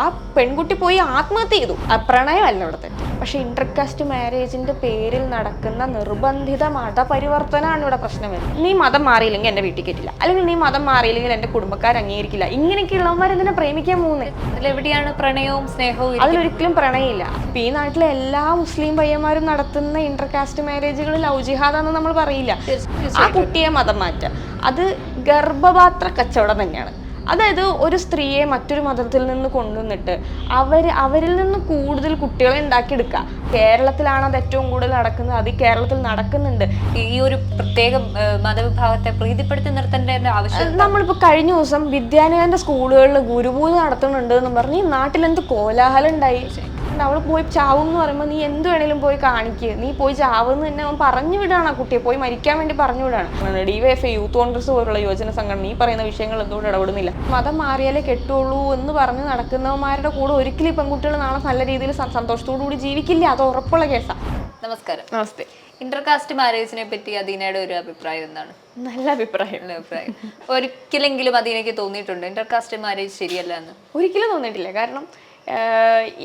ആ പെൺകുട്ടി പോയി ആത്മഹത്യ ചെയ്തു. പ്രണയമല്ല ഇവിടെ തെറ്റ് പക്ഷെ ഇന്റർകാസ്റ്റ് മാരേജിന്റെ പേരിൽ നടക്കുന്ന നിർബന്ധിത മതപരിവർത്തനമാണ് ഇവിടെ പ്രശ്നം വരുന്നത്. നീ മതം മാറിയില്ലെങ്കിൽ എന്റെ വീട്ടിൽ കയറ്റില്ല. അല്ലെങ്കിൽ നീ മതം മാറിയില്ലെങ്കിൽ എന്റെ കുടുംബക്കാർ അംഗീകരിക്കില്ല. ഇങ്ങനെയൊക്കെയുള്ളവന്മാർ എന്തിനാ പ്രേമിക്കാൻ പോകുന്നത് അതിലെവിടെയാണ് പ്രണയവും സ്നേഹവും? അതിലൊരിക്കലും പ്രണയമില്ല. അപ്പൊ ഈ നാട്ടിലെ എല്ലാ മുസ്ലിം പയ്യന്മാരും നടത്തുന്ന ഇന്റർകാസ്റ്റ് മാരേജുകൾ ലവ് ജിഹാദാന്ന് നമ്മൾ പറയില്ല. ആ കുട്ടിയെ മതം മാറ്റുക. അത് ഗർഭപാത്ര കച്ചവടം തന്നെയാണ്. അതായത് ഒരു സ്ത്രീയെ മറ്റൊരു മതത്തിൽ നിന്ന് കൊണ്ടുവന്നിട്ട് അവർ അവരിൽ നിന്ന് കൂടുതൽ കുട്ടികളെ ഉണ്ടാക്കിയെടുക്കുക. കേരളത്തിലാണ് അത് ഏറ്റവും കൂടുതൽ നടക്കുന്നത്. അത് കേരളത്തിൽ നടക്കുന്നുണ്ട്. ഈ ഒരു പ്രത്യേക മതവിഭാഗത്തെ പ്രീതിപ്പെടുത്തി നിർത്തേണ്ട ആവശ്യം നമ്മളിപ്പോൾ കഴിഞ്ഞ ദിവസം വിദ്യാലയന്റെ സ്കൂളുകളിൽ ഗുരുപൂജ നടത്തുന്നുണ്ട് എന്ന് പറഞ്ഞ് ഈ നാട്ടിലെന്ത് കോലാഹലം ഉണ്ടായി? അവൾ പോയി ചാവും എന്ന് പറയുമ്പോൾ നീ എന്ത് വേണേലും പോയി കാണിക്കുക നീ പോയി ചാവെന്ന് തന്നെ അവൻ പറഞ്ഞു വിടാണ് ആ കുട്ടിയെ. പോയി മരിക്കാൻ വേണ്ടി പറഞ്ഞു വിടാണ്. D Y F youth Congress പോലുള്ള യുവജന സംഘടന ഈ പറയുന്ന വിഷയങ്ങൾ എന്തുകൊണ്ട് ഇടപെടുന്നില്ല? മതം മാറിയാലേ കെട്ടുള്ളൂ എന്ന് പറഞ്ഞ് നടക്കുന്നവന്മാരുടെ കൂടെ ഒരിക്കലും ഈ പെൺകുട്ടികൾ നാളെ നല്ല രീതിയിൽ സന്തോഷത്തോടു കൂടി ജീവിക്കില്ല. അത് ഉറപ്പുള്ള കേസാണ് നമസ്കാരം. നമസ്തേ. ഇന്റർകാസ്റ്റ് മാരേജിനെ പറ്റി അദീനയുടെ ഒരു അഭിപ്രായം എന്താണ്? നല്ല അഭിപ്രായം. നല്ല അഭിപ്രായം. ഒരിക്കലെങ്കിലും അദീനയ്ക്ക് തോന്നിയിട്ടുണ്ട്? ഇന്റർകാസ്റ്റ് മാരേജ് ശരിയല്ല എന്ന്? ഒരിക്കലും തോന്നിയിട്ടില്ല. കാരണം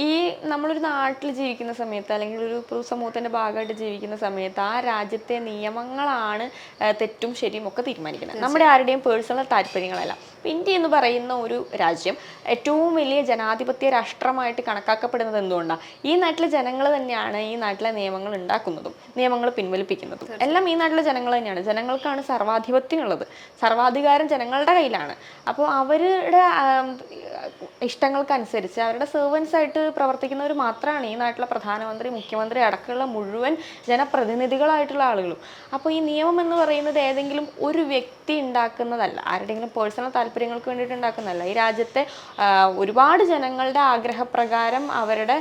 ഈ നമ്മളൊരു നാട്ടിൽ ജീവിക്കുന്ന സമയത്ത് അല്ലെങ്കിൽ ഒരു സമൂഹത്തിന്റെ ഭാഗമായിട്ട് ജീവിക്കുന്ന സമയത്ത് ആ രാജ്യത്തെ നിയമങ്ങളാണ് തെറ്റും ശരിയും ഒക്കെ തീരുമാനിക്കുന്നത്. നമ്മുടെ ആരുടെയും പേഴ്സണൽ താല്പര്യങ്ങളല്ല. ഇപ്പൊ ഇന്ത്യ എന്ന് പറയുന്ന ഒരു രാജ്യം ഏറ്റവും വലിയ ജനാധിപത്യ രാഷ്ട്രമായിട്ട് കണക്കാക്കപ്പെടുന്നത് എന്തുകൊണ്ടാണ് ഈ നാട്ടിലെ ജനങ്ങൾ തന്നെയാണ് ഈ നാട്ടിലെ നിയമങ്ങൾ ഉണ്ടാക്കുന്നതും നിയമങ്ങൾ പിൻവലിപ്പിക്കുന്നതും. എല്ലാം ഈ നാട്ടിലെ ജനങ്ങൾ തന്നെയാണ്. ജനങ്ങൾക്കാണ് സർവാധിപത്യമുള്ളത്. സർവാധികാരം ജനങ്ങളുടെ കയ്യിലാണ്. അപ്പോൾ അവരുടെ ഇഷ്ടങ്ങൾക്കനുസരിച്ച് അവരുടെ സെർവൻസ് ആയിട്ട് പ്രവർത്തിക്കുന്നവർ മാത്രമാണ് ഈ നാട്ടിലെ പ്രധാനമന്ത്രി മുഖ്യമന്ത്രി അടക്കമുള്ള മുഴുവൻ ജനപ്രതിനിധികളായിട്ടുള്ള ആളുകളും. അപ്പോൾ ഈ നിയമം എന്ന് പറയുന്നത് ഏതെങ്കിലും ഒരു വ്യക്തി ഉണ്ടാക്കുന്നതല്ല. ആരുടെയെങ്കിലും പേഴ്സണൽ താല്പര്യങ്ങൾക്ക് വേണ്ടിയിട്ട് ഉണ്ടാക്കുന്നതല്ല. ഈ രാജ്യത്തെ ഒരുപാട് ജനങ്ങളുടെ ആഗ്രഹപ്രകാരം അവരുടെ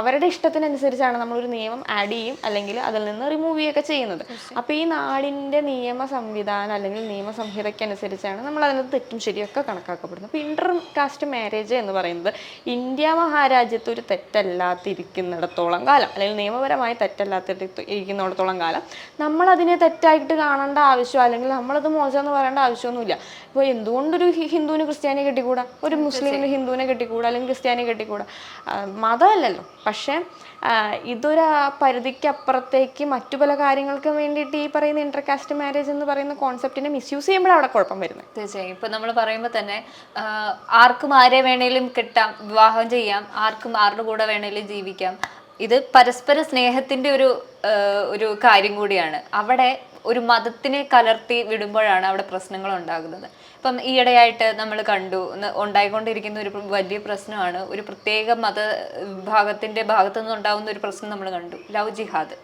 അവരുടെ ഇഷ്ടത്തിനനുസരിച്ചാണ് നമ്മളൊരു നിയമം ആഡ് ചെയ്യും അല്ലെങ്കിൽ അതിൽ നിന്ന് റിമൂവ് ചെയ്യുകയൊക്കെ ചെയ്യുന്നത്. അപ്പോൾ ഈ നാടിന്റെ നിയമ സംവിധാനം അല്ലെങ്കിൽ നിയമ സംഹിതയ്ക്കനുസരിച്ചാണ് നമ്മൾ അതിനകത്ത് തെറ്റും ശരിയൊക്കെ കണക്കാക്കപ്പെടുന്നത്. അപ്പോൾ ഇന്റർ കാസ്റ്റ് മാരേജ് എന്ന് പറയുന്നത് ഇന്ത്യ മഹാരാജ്യത്ത് ഒരു തെറ്റല്ലാത്തിരിക്കുന്നിടത്തോളം കാലം അല്ലെങ്കിൽ നിയമപരമായി തെറ്റല്ലാത്തിരിക്കുന്നിടത്തോളം കാലം നമ്മൾ അതിനെ തെറ്റായിട്ട് കാണേണ്ട ആവശ്യം അല്ലെങ്കിൽ നമ്മളത് മോശം എന്ന് പറയേണ്ട ആവശ്യമൊന്നുമില്ല. ഇപ്പോൾ എന്തുകൊണ്ടൊരു ഹിന്ദുവിന് ക്രിസ്ത്യാനിയെ കെട്ടിക്കൂടാ? ഒരു മുസ്ലിമിന് ഹിന്ദുവിനെ കെട്ടിക്കൂടാ? അല്ലെങ്കിൽ ക്രിസ്ത്യാനിയെ കെട്ടിക്കൂടാ? മതമല്ലല്ലോ. പക്ഷേ ഇതൊരു പരിധിക്കപ്പുറത്തേക്ക് മറ്റു പല കാര്യങ്ങൾക്കും വേണ്ടിയിട്ട് ഈ പറയുന്ന ഇന്റർകാസ്റ്റ് മാരേജ് എന്ന് പറയുന്ന കോൺസെപ്റ്റിനെ മിസ്യൂസ് ചെയ്യുമ്പോൾ അവിടെ കുഴപ്പം വരുന്നത്. തീർച്ചയായും. ഇപ്പൊ നമ്മൾ പറയുമ്പോൾ തന്നെ ആർക്കും ആരെ വേണേലും കിട്ടാം വിവാഹം ചെയ്യാം. ആർക്കും ആരുടെ കൂടെ വേണേലും ജീവിക്കാം. ഇത് പരസ്പര സ്നേഹത്തിന്റെ ഒരു ഒരു കാര്യം കൂടിയാണ്. അവിടെ ഒരു മതത്തിനെ കലർത്തി വിടുമ്പോഴാണ് അവിടെ പ്രശ്നങ്ങൾ ഉണ്ടാകുന്നത്. ഇപ്പം ഈയിടെയായിട്ട് നമ്മൾ കണ്ടു ഉണ്ടായിക്കൊണ്ടിരിക്കുന്ന ഒരു വലിയ പ്രശ്നമാണ് ഒരു പ്രത്യേക മത വിഭാഗത്തിന്റെ ഭാഗത്തു നിന്നുണ്ടാകുന്ന ഒരു പ്രശ്നം നമ്മൾ കണ്ടു ലവ് ജിഹാദ്.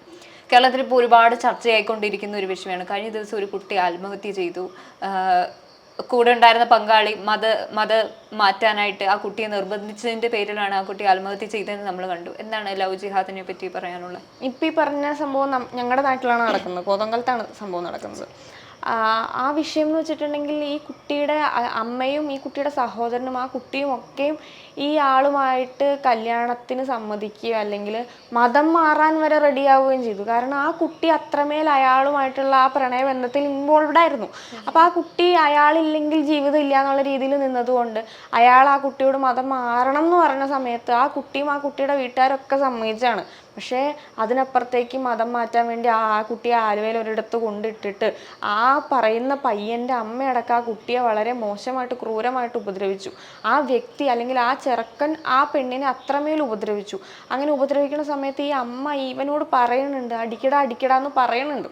കേരളത്തിൽ ഇപ്പോൾ ഒരുപാട് ചർച്ചയായിക്കൊണ്ടിരിക്കുന്ന ഒരു വിഷയമാണ്. കഴിഞ്ഞ ദിവസം ഒരു കുട്ടി ആത്മഹത്യ ചെയ്തു കൂടെ ഉണ്ടായിരുന്ന പങ്കാളി മത മത മാറ്റാനായിട്ട് ആ കുട്ടിയെ നിർബന്ധിച്ചതിന്റെ പേരിലാണ് ആ കുട്ടി ആത്മഹത്യ ചെയ്തതെന്ന് നമ്മൾ കണ്ടു. എന്താണ് ലവ് ജിഹാദിനെ പറ്റി പറയാനുള്ളത്? ഇപ്പം ഈ പറഞ്ഞ സംഭവം ഞങ്ങളുടെ നാട്ടിലാണ് നടക്കുന്നത്. കോതങ്കലത്താണ് സംഭവം നടക്കുന്നത്. ആ വിഷയം എന്ന് വെച്ചിട്ടുണ്ടെങ്കിൽ ഈ കുട്ടിയുടെ അമ്മയും ഈ കുട്ടിയുടെ സഹോദരനും ആ കുട്ടിയും ഒക്കെയും ഈ ആളുമായിട്ട് കല്യാണത്തിന് സമ്മതിക്കുകയോ അല്ലെങ്കിൽ മതം മാറാൻ വരെ റെഡിയാവുകയും ചെയ്തു. കാരണം ആ കുട്ടി അത്രമേൽ അയാളുമായിട്ടുള്ള ആ പ്രണയബന്ധത്തിൽ ഇൻവോൾവ്ഡ് ആയിരുന്നു. അപ്പോൾ ആ കുട്ടി അയാളില്ലെങ്കിൽ ജീവിതം ഇല്ല എന്നുള്ള രീതിയിൽ നിന്നതുകൊണ്ട് അയാൾ ആ കുട്ടിയോട് മതം മാറണം എന്ന് പറഞ്ഞ സമയത്ത് ആ കുട്ടിയും ആ കുട്ടിയുടെ വീട്ടുകാരൊക്കെ സമ്മതിച്ചാണ്. പക്ഷേ അതിനപ്പുറത്തേക്ക് മതം മാറ്റാൻ വേണ്ടി ആ കുട്ടിയെ ആലുവയിൽ ഒരിടത്ത് കൊണ്ടിട്ടിട്ട് ആ പറയുന്ന പയ്യന്റെ അമ്മയടക്കം ആ കുട്ടിയെ വളരെ മോശമായിട്ട് ക്രൂരമായിട്ട് ഉപദ്രവിച്ചു. ആ വ്യക്തി അല്ലെങ്കിൽ ആ ചെറുക്കൻ ആ പെണ്ണിനെ അത്രമേൽ ഉപദ്രവിച്ചു. അങ്ങനെ ഉപദ്രവിക്കുന്ന സമയത്ത് ഈ അമ്മ ഇവനോട് പറയുന്നുണ്ട് അടിക്കടാ അടിക്കടാ എന്ന് പറയുന്നുണ്ട്.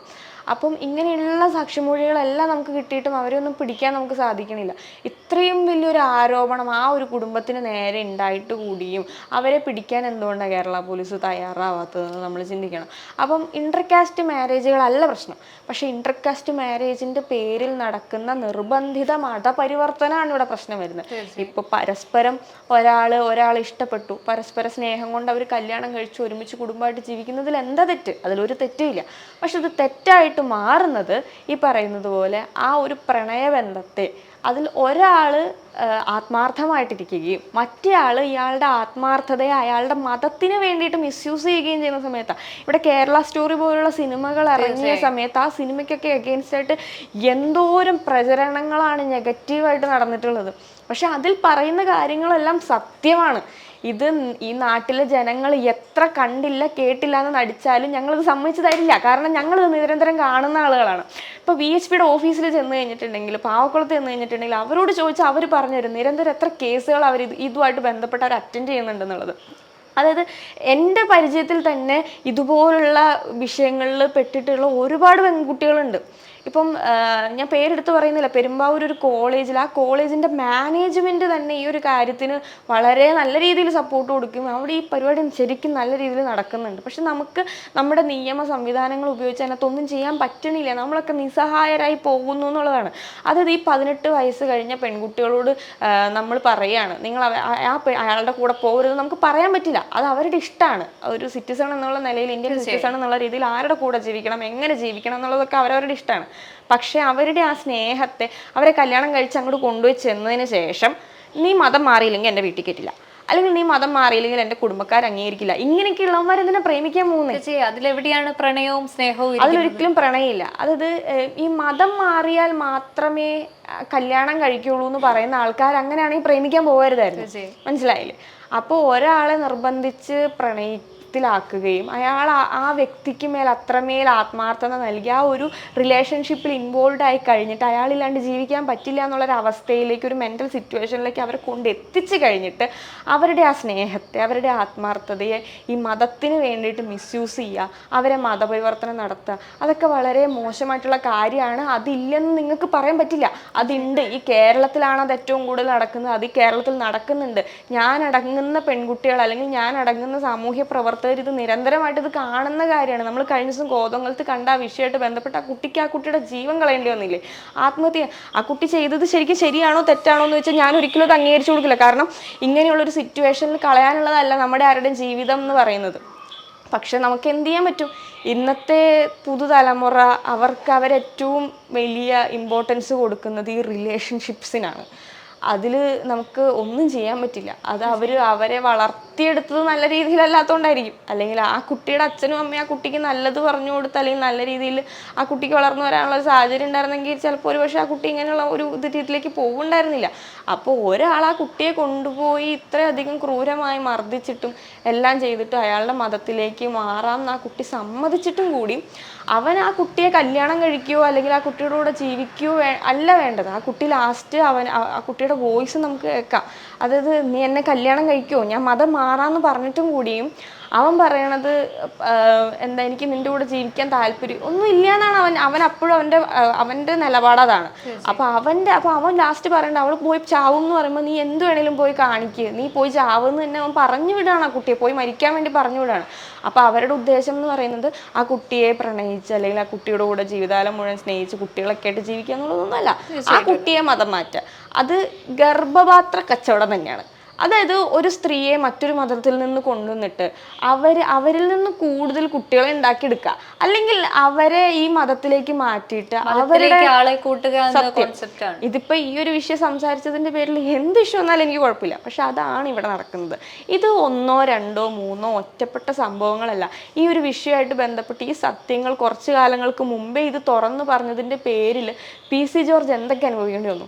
അപ്പം ഇങ്ങനെയുള്ള സാക്ഷിമൊഴികളെല്ലാം നമുക്ക് കിട്ടിയിട്ടും അവരെ ഒന്നും പിടിക്കാൻ നമുക്ക് സാധിക്കണില്ല. ഇത്രയും വലിയൊരു ആരോപണം ആ ഒരു കുടുംബത്തിന് നേരെ ഉണ്ടായിട്ട് കൂടിയും അവരെ പിടിക്കാൻ എന്തുകൊണ്ടാണ് കേരള പോലീസ് തയ്യാറാവാത്തതെന്ന് നമ്മൾ ചിന്തിക്കണം. അപ്പം ഇന്റർകാസ്റ്റ് മാരേജുകളല്ല പ്രശ്നം. പക്ഷേ ഇന്റർകാസ്റ്റ് മാരേജിന്റെ പേരിൽ നടക്കുന്ന നിർബന്ധിത മതപരിവർത്തനമാണ് ഇവിടെ പ്രശ്നം വരുന്നത്. ഇപ്പോൾ പരസ്പരം ഒരാൾ ഒരാളെ ഇഷ്ടപ്പെട്ടു. പരസ്പര സ്നേഹം കൊണ്ട് അവർ കല്യാണം കഴിച്ച് ഒരുമിച്ച് കുടുംബമായിട്ട് ജീവിക്കുന്നതിൽ എന്താ തെറ്റ്? അതിലൊരു തെറ്റുമില്ല പക്ഷെ ഇത് തെറ്റായിട്ട് മാറുന്നത് ഈ പറയുന്നത് പോലെ ആ ഒരു പ്രണയബന്ധത്തെ അതിൽ ഒരാൾ ആത്മാർത്ഥമായിട്ടിരിക്കുകയും മറ്റേയാൾ ഇയാളുടെ ആത്മാർത്ഥതയെ അയാളുടെ മതത്തിന് വേണ്ടിയിട്ട് മിസ്യൂസ് ചെയ്യുകയും ചെയ്യുന്ന സമയത്താണ് ഇവിടെ കേരള സ്റ്റോറി പോലുള്ള സിനിമകൾ ഇറങ്ങിയ സമയത്ത് ആ സിനിമയ്ക്കൊക്കെ അഗെയിൻസ്റ്റ് ആയിട്ട് എന്തോരം പ്രചരണങ്ങളാണ് നെഗറ്റീവായിട്ട് നടന്നിട്ടുള്ളത്. പക്ഷെ അതിൽ പറയുന്ന കാര്യങ്ങളെല്ലാം സത്യമാണ്. ഇത് ഈ നാട്ടിലെ ജനങ്ങൾ എത്ര കണ്ടില്ല കേട്ടില്ല എന്ന് നടിച്ചാലും ഞങ്ങളിത് സമ്മതിച്ചു തരില്ല കാരണം ഞങ്ങൾ നിരന്തരം കാണുന്ന ആളുകളാണ്. ഇപ്പോൾ വി എച്ച് പിയുടെ ഓഫീസിൽ ചെന്ന് കഴിഞ്ഞിട്ടുണ്ടെങ്കിൽ പാവക്കുളത്ത് ചെന്ന് കഴിഞ്ഞിട്ടുണ്ടെങ്കിൽ അവരോട് ചോദിച്ചാൽ അവർ പറഞ്ഞുതരും നിരന്തരം എത്ര കേസുകൾ അവർ ഇതുമായിട്ട് ബന്ധപ്പെട്ട് അവർ അറ്റൻഡ് ചെയ്യുന്നുണ്ടെന്നുള്ളത്. അതായത് എന്റെ പരിചയത്തിൽ തന്നെ ഇതുപോലുള്ള വിഷയങ്ങളിൽ പെട്ടിട്ടുള്ള ഒരുപാട് പെൺകുട്ടികളുണ്ട്. ഇപ്പം ഞാൻ പേരെടുത്ത് പറയുന്നില്ല. പെരുമ്പാവൂർ ഒരു കോളേജിൽ ആ കോളേജിന്റെ മാനേജ്മെന്റ് തന്നെ ഈ ഒരു കാര്യത്തിന് വളരെ നല്ല രീതിയിൽ സപ്പോർട്ട് കൊടുക്കും. അവിടെ ഈ പരിപാടി ശരിക്കും നല്ല രീതിയിൽ നടക്കുന്നുണ്ട്. പക്ഷെ നമുക്ക് നമ്മുടെ നിയമ സംവിധാനങ്ങൾ ഉപയോഗിച്ച് അതിനകത്തൊന്നും ചെയ്യാൻ പറ്റണില്ല. നമ്മളൊക്കെ നിസ്സഹായരായി പോകുന്നു എന്നുള്ളതാണ്. അതായത് ഈ പതിനെട്ട് വയസ്സ് കഴിഞ്ഞ പെൺകുട്ടികളോട് നമ്മൾ പറയുകയാണ് നിങ്ങൾ ആ- അയാളുടെ കൂടെ പോകരുത് നമുക്ക് പറയാൻ പറ്റില്ല. അത് അവരുടെ ഇഷ്ടമാണ്. ഒരു സിറ്റിസൺ എന്നുള്ള നിലയിൽ ഇന്ത്യൻ സിറ്റിസൺ എന്നുള്ള രീതിയിൽ ആരുടെ കൂടെ ജീവിക്കണം എങ്ങനെ ജീവിക്കണം എന്നുള്ളതൊക്കെ അവരവരുടെ ഇഷ്ടമാണ്. പക്ഷേ അവരുടെ ആ സ്നേഹത്തെ അവരെ കല്യാണം കഴിച്ച് അങ്ങോട്ട് കൊണ്ടുപോയി ചെന്നതിന് ശേഷം നീ മതം മാറിയില്ലെങ്കിൽ എന്റെ വീട്ടിൽ കയറ്റില്ല. അല്ലെങ്കിൽ നീ മതം മാറിയില്ലെങ്കിൽ എന്റെ കുടുംബക്കാർ അംഗീകരിക്കില്ല. ഇങ്ങനെയൊക്കെയുള്ളവന്മാർ ഇതിനെ പ്രേമിക്കാൻ പോകുന്നത് ചേച്ചി അതിലെവിടെയാണ് പ്രണയവും സ്നേഹവും? അതിലൊരിക്കലും പ്രണയമില്ല. അതായത് ഈ മതം മാറിയാൽ മാത്രമേ കല്യാണം കഴിക്കുള്ളൂ എന്ന് പറയുന്ന ആൾക്കാർ അങ്ങനെയാണെങ്കിൽ പ്രേമിക്കാൻ പോകരുതായിരുന്നു. മനസ്സിലായില്ലേ? അപ്പോൾ ഒരാളെ നിർബന്ധിച്ച് പ്രണയത്തിലാക്കുകയും അയാൾ ആ- വ്യക്തിക്ക് മേൽ അത്രമേൽ ആത്മാർത്ഥത നൽകി ആ ഒരു റിലേഷൻഷിപ്പിൽ ഇൻവോൾവ് ആയി കഴിഞ്ഞിട്ട് അയാളില്ലാണ്ട് ജീവിക്കാൻ പറ്റില്ല എന്നുള്ളൊരു അവസ്ഥയിലേക്ക് ഒരു മെന്റൽ സിറ്റുവേഷനിലേക്ക് അവരെ കൊണ്ട് എത്തിച്ചു കഴിഞ്ഞിട്ട് അവരുടെ ആ സ്നേഹത്തെ അവരുടെ ആത്മാർത്ഥതയെ ഈ മതത്തിന് വേണ്ടിയിട്ട് മിസ്യൂസ് ചെയ്യുക അവരെ മതപരിവർത്തനം നടത്തുക. അതൊക്കെ വളരെ മോശമായിട്ടുള്ള കാര്യമാണ്. അതില്ലെന്ന് നിങ്ങൾക്ക് പറയാൻ പറ്റില്ല. അതുണ്ട്. ഈ കേരളത്തിലാണ് അത് ഏറ്റവും കൂടുതൽ നടക്കുന്നത്. അത് ഈ കേരളത്തിൽ നടക്കുന്നുണ്ട്. ഞാൻ അടങ്ങുന്ന പെൺകുട്ടികൾ അല്ലെങ്കിൽ ഞാൻ അടങ്ങുന്ന സാമൂഹ്യ പ്രവർത്തകർ ഇത് നിരന്തരമായിട്ട് ഇത് കാണുന്ന കാര്യമാണ്. നമ്മൾ കഴിഞ്ഞ ദിവസം ഗോതമ്പലത്ത് കണ്ട ആ വിഷയമായിട്ട് ബന്ധപ്പെട്ട് ആ കുട്ടിക്ക് ആ കുട്ടിയുടെ ജീവൻ കളയേണ്ടി വന്നില്ലേ? ആത്മഹത്യ. ആ കുട്ടി ചെയ്തത് ശരിക്കും ശരിയാണോ തെറ്റാണോ എന്ന് വെച്ചാൽ ഞാൻ ഒരിക്കലും അത് അംഗീകരിച്ചു കൊടുക്കില്ല. കാരണം ഇങ്ങനെയുള്ളൊരു സിറ്റുവേഷനിൽ കളയാനുള്ളതല്ല നമ്മുടെ ആരുടെയും ജീവിതം എന്ന് പറയുന്നത്. പക്ഷെ നമുക്ക് എന്ത് ചെയ്യാൻ പറ്റും? ഇന്നത്തെ പുതുതലമുറ അവർക്ക് അവരേറ്റവും വലിയ ഇമ്പോർട്ടൻസ് കൊടുക്കുന്നത് ഈ റിലേഷൻഷിപ്സിനാണ് അതിൽ നമുക്ക് ഒന്നും ചെയ്യാൻ പറ്റില്ല. അത് അവർ അവരെ വളർത്തിയെടുത്തത് നല്ല രീതിയിലല്ലാത്തതുകൊണ്ടായിരിക്കും അല്ലെങ്കിൽ ആ കുട്ടിയുടെ അച്ഛനും അമ്മയും ആ കുട്ടിക്ക് നല്ലത് പറഞ്ഞു കൊടുത്ത് അല്ലെങ്കിൽ നല്ല രീതിയിൽ ആ കുട്ടിക്ക് വളർന്നു വരാനുള്ള സാഹചര്യം ഉണ്ടായിരുന്നെങ്കിൽ ചിലപ്പോൾ ഒരു പക്ഷേ ആ കുട്ടി ഇങ്ങനെയുള്ള ഒരു ഇത് പോകുന്നുണ്ടായിരുന്നില്ല അപ്പോൾ ഒരാൾ ആ കുട്ടിയെ കൊണ്ടുപോയി ഇത്രയധികം ക്രൂരമായി മർദ്ദിച്ചിട്ടും എല്ലാം ചെയ്തിട്ടും അയാളുടെ മതത്തിലേക്ക് മാറാമെന്ന് ആ കുട്ടി സമ്മതിച്ചിട്ടും കൂടി അവൻ ആ കുട്ടിയെ കല്യാണം കഴിക്കുകയോ അല്ലെങ്കിൽ ആ കുട്ടിയുടെ കൂടെ ജീവിക്കുകയോ അല്ല വേണ്ടത്. ആ കുട്ടി ലാസ്റ്റ് അവൻ ആ- ആ കുട്ടിയുടെ വോയിസ് നമുക്ക് കേൾക്കാം. അതായത് നീ എന്നെ കല്യാണം കഴിക്കുമോ ഞാൻ മതം മാറാമെന്ന് പറഞ്ഞിട്ടും കൂടിയും അവൻ പറയണത് എന്താ എനിക്ക് നിന്റെ കൂടെ ജീവിക്കാൻ താല്പര്യം ഒന്നും ഇല്ല എന്നാണ് അവൻ അവൻ അപ്പോഴും അവന്റെ അവന്റെ അവന്റെ നിലപാട് അതാണ്. അപ്പൊ അവന്റെ അപ്പൊ അവൻ ലാസ്റ്റ് പറയണ്ട അവൾ പോയി ചാവും എന്ന് പറയുമ്പോൾ നീ എന്ത് വേണേലും പോയി കാണിക്കുക നീ പോയി ചാവെന്ന് തന്നെ അവൻ പറഞ്ഞു വിടാണ് ആ കുട്ടിയെ പോയി മരിക്കാൻ വേണ്ടി പറഞ്ഞു വിടാണ്. അപ്പൊ അവരുടെ ഉദ്ദേശം എന്ന് പറയുന്നത് ആ കുട്ടിയെ പ്രണയിച്ച് അല്ലെങ്കിൽ ആ കുട്ടിയുടെ കൂടെ ജീവിതകാലം മുഴുവൻ സ്നേഹിച്ച് കുട്ടികളൊക്കെ ആയിട്ട് ജീവിക്കുക എന്നുള്ളതൊന്നുമല്ല ആ കുട്ടിയെ മതം മാറ്റുക. അത് ഗർഭപാത്ര കച്ചവടം തന്നെയാണ്. അതായത് ഒരു സ്ത്രീയെ മറ്റൊരു മതത്തിൽ നിന്ന് കൊണ്ടുവന്നിട്ട് അവർ അവരിൽ നിന്ന് കൂടുതൽ കുട്ടികളെ ഉണ്ടാക്കിയെടുക്കുക. അല്ലെങ്കിൽ അവരെ ഈ മതത്തിലേക്ക് മാറ്റിയിട്ട് അവരുടെ ആളെ കൂട്ടുക ഇതിപ്പോ ഈ ഒരു വിഷയം സംസാരിച്ചതിന്റെ പേരിൽ എന്ത് ഇഷ്യൂ വന്നാലും എനിക്ക് കുഴപ്പമില്ല. പക്ഷെ അതാണ് ഇവിടെ നടക്കുന്നത്. ഇത് ഒന്നോ രണ്ടോ മൂന്നോ ഒറ്റപ്പെട്ട സംഭവങ്ങളല്ല. ഈ ഒരു വിഷയമായിട്ട് ബന്ധപ്പെട്ട് ഈ സത്യങ്ങൾ കുറച്ചു കാലങ്ങൾക്ക് മുമ്പേ ഇത് തുറന്നു പറഞ്ഞതിന്റെ പേരിൽ പി സി ജോർജ് എന്തൊക്കെ അനുഭവിക്കേണ്ടി വന്നു?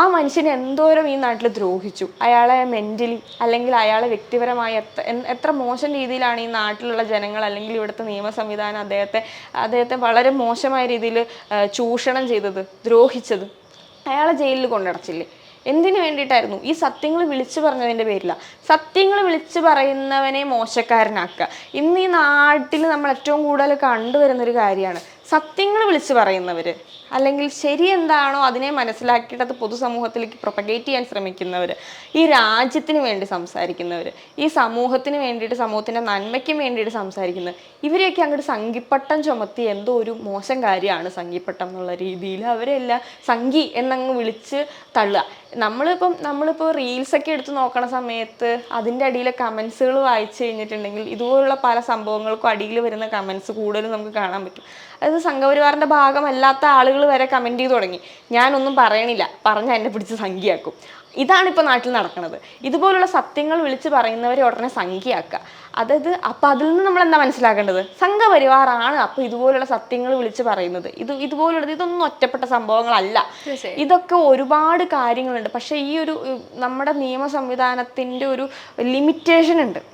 ആ മനുഷ്യനെ എന്തോരം ഈ നാട്ടിൽ ദ്രോഹിച്ചു. അയാളെ മെന്റലി അല്ലെങ്കിൽ അയാളെ വ്യക്തിപരമായി എത്ര എത്ര മോശം രീതിയിലാണ് ഈ നാട്ടിലുള്ള ജനങ്ങൾ അല്ലെങ്കിൽ ഇവിടുത്തെ നിയമ സംവിധാനം അദ്ദേഹത്തെ അദ്ദേഹത്തെ വളരെ മോശമായ രീതിയിൽ ചൂഷണം ചെയ്തത് ദ്രോഹിച്ചത്. അയാളെ ജയിലിൽ കൊണ്ടടച്ചില്ലേ? എന്തിനു വേണ്ടിയിട്ടായിരുന്നു? ഈ സത്യങ്ങൾ വിളിച്ചു പറഞ്ഞതിന്റെ പേരിലാണ് സത്യങ്ങൾ വിളിച്ചു പറയുന്നവനെ മോശക്കാരനാക്കുക. ഇന്ന് ഈ നാട്ടിൽ നമ്മൾ ഏറ്റവും കൂടുതൽ കണ്ടുവരുന്നൊരു കാര്യമാണ് സത്യങ്ങൾ വിളിച്ചു പറയുന്നവർ അല്ലെങ്കിൽ ശരി എന്താണോ അതിനെ മനസ്സിലാക്കിയിട്ട് അത് പൊതുസമൂഹത്തിലേക്ക് പ്രൊപ്പഗേറ്റ് ചെയ്യാൻ ശ്രമിക്കുന്നവർ ഈ രാജ്യത്തിന് വേണ്ടി സംസാരിക്കുന്നവർ ഈ സമൂഹത്തിന് വേണ്ടിയിട്ട് സമൂഹത്തിന്റെ നന്മയ്ക്ക് വേണ്ടിയിട്ട് സംസാരിക്കുന്നത് ഇവരെയൊക്കെ അങ്ങോട്ട് സംഘിപ്പട്ടം ചുമത്തി എന്തോ ഒരു മോശം കാര്യമാണ് സംഘിപ്പട്ടം എന്നുള്ള രീതിയിൽ അവരെല്ലാം സംഘി എന്നങ്ങ് വിളിച്ച് തള്ളുക. നമ്മളിപ്പം നമ്മളിപ്പോൾ റീൽസൊക്കെ എടുത്ത് നോക്കണ സമയത്ത് അതിന്റെ അടിയിലെ കമൻസുകൾ വായിച്ചു കഴിഞ്ഞിട്ടുണ്ടെങ്കിൽ ഇതുപോലുള്ള പല സംഭവങ്ങൾക്കും അടിയിൽ വരുന്ന കമൻസ് കൂടുതലും നമുക്ക് കാണാൻ പറ്റും. അതായത് സംഘപരിവാറിന്റെ ഭാഗമല്ലാത്ത ആളുകൾ വരെ കമന്റ് ചെയ്ത് തുടങ്ങി. ഞാനൊന്നും പറയണില്ല. പറഞ്ഞാൽ എന്നെ പിടിച്ച് സംഖ്യയാക്കും. ഇതാണ് ഇപ്പോൾ നാട്ടിൽ നടക്കുന്നത് ഇതുപോലുള്ള സത്യങ്ങൾ വിളിച്ച് പറയുന്നവരെ ഉടനെ സംഖ്യയാക്കുക. അതായത് അപ്പം അതിൽ നിന്ന് നമ്മൾ എന്താ മനസ്സിലാക്കേണ്ടത്? സംഘപരിവാറാണ് അപ്പം ഇതുപോലുള്ള സത്യങ്ങൾ വിളിച്ച് പറയുന്നത്. ഇത് ഇതുപോലുള്ളത് ഇതൊന്നും ഒറ്റപ്പെട്ട സംഭവങ്ങളല്ല. ഇതൊക്കെ ഒരുപാട് കാര്യങ്ങളുണ്ട്. പക്ഷേ ഈ ഒരു നമ്മുടെ നിയമ സംവിധാനത്തിന്റെ ഒരു ലിമിറ്റേഷൻ ഉണ്ട്.